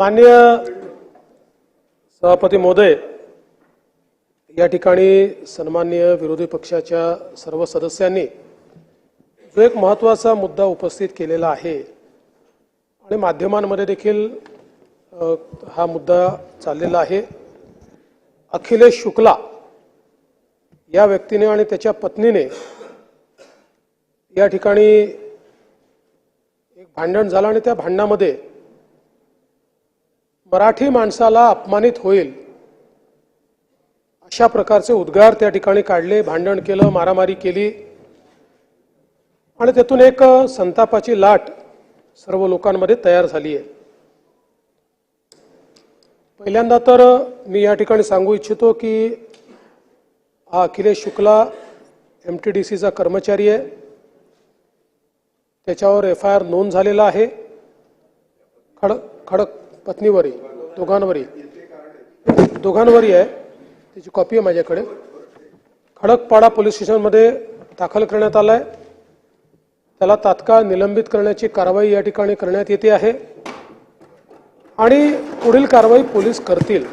माननीय सभापती महोदय या ठिकाणी सन्माननीय विरोधी पक्षाच्या सर्व सदस्यांनी जो एक महत्त्वाचा मुद्दा उपस्थित केलेला आहे आणि माध्यमांमध्ये देखील हा मुद्दा चाललेला आहे. अखिलेश शुक्ला या व्यक्तीने आणि त्याच्या पत्नीने या ठिकाणी एक भांडण झालं आणि त्या भांडणामध्ये मराठी माणसाला अपमानित होईल अशा प्रकारचे उद्गार त्या ठिकाणी काढले भांडण केलं मारामारी केली. आणि त्यातून एक संतापाची लाट सर्व लोकांमध्ये तयार झाली आहे पहिल्यांदा तर मी या ठिकाणी सांगू इच्छितो की हा Akhilesh Shukla M T D सीचा कर्मचारी आहे. त्याच्यावर एफ आय आर नोंद झालेला आहे. खडक खडक पत्नीवरही दोघांवरही दोघांवरही आहे. त्याची कॉपी आहे माझ्याकडे. खडकपाडा पोलीस स्टेशनमध्ये दाखल करण्यात आला आहे त्याला तात्काळ निलंबित करण्याची कारवाई या ठिकाणी करण्यात येते आहे. आणि पुढील कारवाई पोलीस करतील.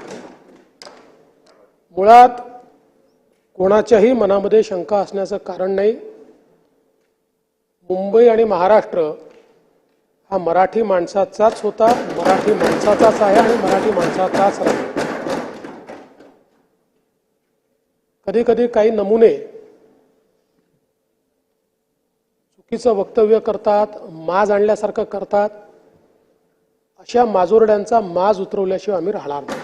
मुळात कोणाच्याही मनामध्ये शंका असण्याचं कारण नाही. मुंबई आणि महाराष्ट्र हा मराठी माणसाचाच होता. मराठी माणसाचाच आहे आणि मराठी माणसाचाच राहील. कधी कधी काही नमुने चुकीचं वक्तव्य करतात माज आणल्यासारखं करतात. अशा माजोरड्यांचा माज उतरवल्याशिवाय आम्ही राहणार नाही.